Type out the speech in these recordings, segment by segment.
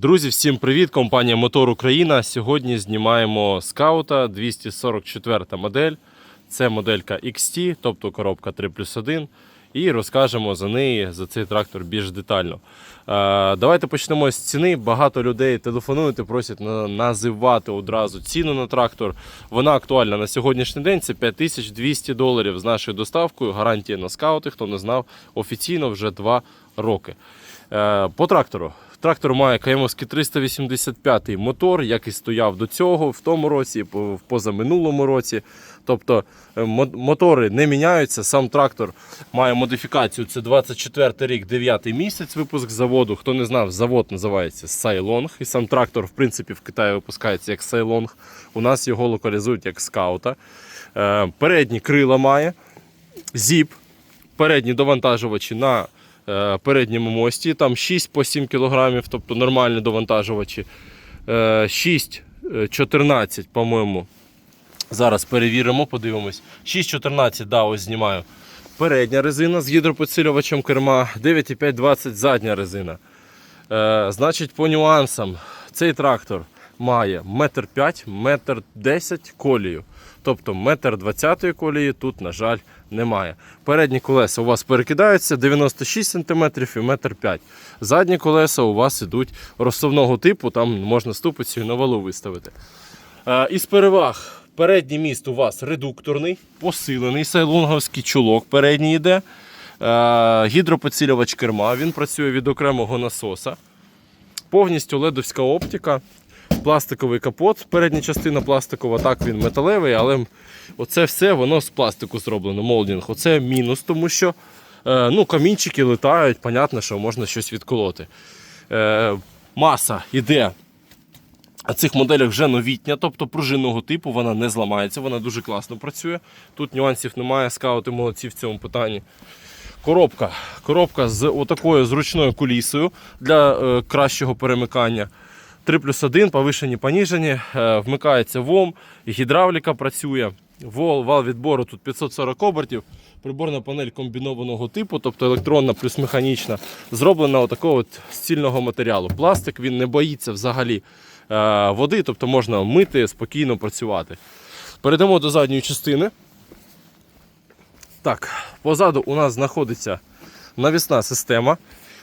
Друзі, всім привіт! Компанія Мотор Україна. Сьогодні знімаємо скаута 244 модель. Це моделька XT, тобто коробка 3 плюс 1. І розкажемо за неї, за цей трактор більш детально. Е, давайте почнемо з ціни. Багато людей телефонують і просять називати одразу ціну на трактор. Вона актуальна на сьогоднішній день. Це 5200 доларів з нашою доставкою. Гарантія на скаути. Хто не знав, офіційно вже 2 роки. Е, По трактору. Трактор має Каймовський 385 мотор, як і стояв до цього в тому році, в позаминулому році. Тобто е, мотори не міняються. Сам трактор має модифікацію. Це 24 рік, 9 місяць випуск заводу. Хто не знав, завод називається Сайлонг. І сам трактор, в принципі, в Китаї випускається як Сайлонг. У нас його локалізують як скаута. Е, Передні крила має, зіп, передні довантажувачі на передньому мості. Там 6 по 7 кг, тобто нормальні довантажувачі. Е, 6, е, 14, по-моєму. Зараз перевіримо, подивимось. 6,14, да, ось знімаю. Передня резина з гідропідсилювачем керма, 9,5-20 задня резина. Е, значить, по нюансам, цей трактор має 1,5 м, 1,10 м колію. Тобто 1,20 м колії тут, на жаль, немає. Передні колеса у вас перекидаються 96 см і 1,5 м. Задні колеса у вас ідуть розсувного типу, там можна ступицю і на валу виставити. Е, Із переваг. Передній міст у вас редукторний, посилений сайлонговський чулок передній йде. Е, Гідропідсилювач керма, він працює від окремого насоса. Повністю ледовська оптика, пластиковий капот. Передня частина пластикова, так він металевий, але оце все воно з пластику зроблено, молдінг. Оце мінус, тому що е, ну, камінчики летають, понятно, що можна щось відколоти. Е, Маса йде а цих моделях вже новітня, тобто пружинного типу, вона не зламається, вона дуже класно працює. Тут нюансів немає, скаути молодці в цьому питанні. Коробка. Коробка з отакою зручною кулісою для е, кращого перемикання. 3 плюс 1, повишені, поніжені, е, вмикається ВОМ, гідравліка працює. Вол, вал відбору тут 540 обертів. Приборна панель комбінованого типу, тобто електронна плюс механічна, зроблена отакого от стільного матеріалу. Пластик він не боїться взагалі е, води, тобто можна мити, спокійно працювати. Перейдемо до задньої частини. Так, позаду у нас знаходиться навісна система,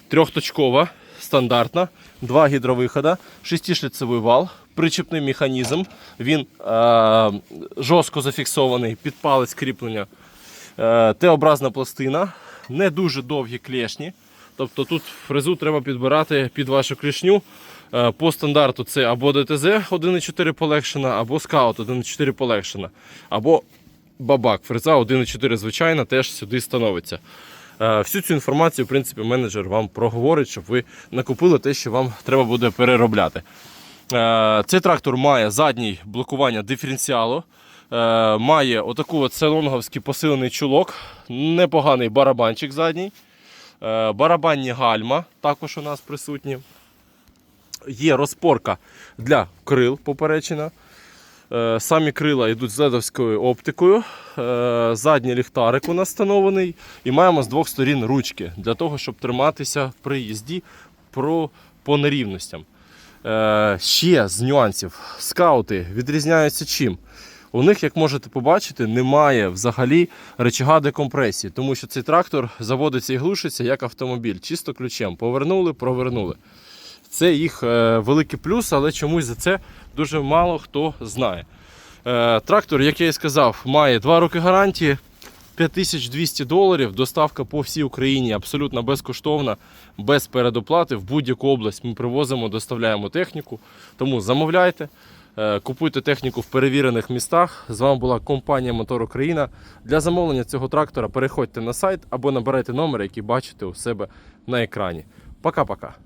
трьохточкова, стандартна, два гідровихода, шестишліцевий вал, причепний механізм. Він е, жорстко зафіксований під палець кріплення. Е, Т-образна пластина, не дуже довгі клешні. Тобто тут фрезу треба підбирати під вашу клешню. Е, По стандарту це або ДТЗ 1.4 полегшена, або Scout 1.4 полегшена, або бабак. Фреза 1.4 звичайна теж сюди становиться. Е, Всю цю інформацію, в принципі, менеджер вам проговорить, щоб ви накупили те, що вам треба буде переробляти. Е, Цей трактор має задній блокування диференціалу. Е, Має отаку от селонговський посилений чулок, непоганий барабанчик задній. Барабанні гальма також у нас присутні. Є розпорка для крил поперечина. Е, Самі крила йдуть з ледовською оптикою. Е, Задній ліхтарик у нас встановлений. І маємо з двох сторін ручки для того, щоб триматися при їзді по нерівностям. Е, Ще з нюансів. Скаути відрізняються чим? У них, як можете побачити, немає взагалі рычага декомпресії, тому що цей трактор заводиться і глушиться як автомобіль, чисто ключем. Повернули, провернули. Це їх е, великий плюс, але чомусь за це дуже мало хто знає. Е, трактор, як я і сказав, має 2 роки гарантії, 5200 доларів. Доставка по всій Україні абсолютно безкоштовна, без передоплати. В будь-яку область ми привозимо, доставляємо техніку. Тому замовляйте, е, купуйте техніку в перевірених містах. З вами була компанія Мотор Україна. Для замовлення цього трактора переходьте на сайт або набирайте номер, який бачите у себе на екрані. Пока-пока.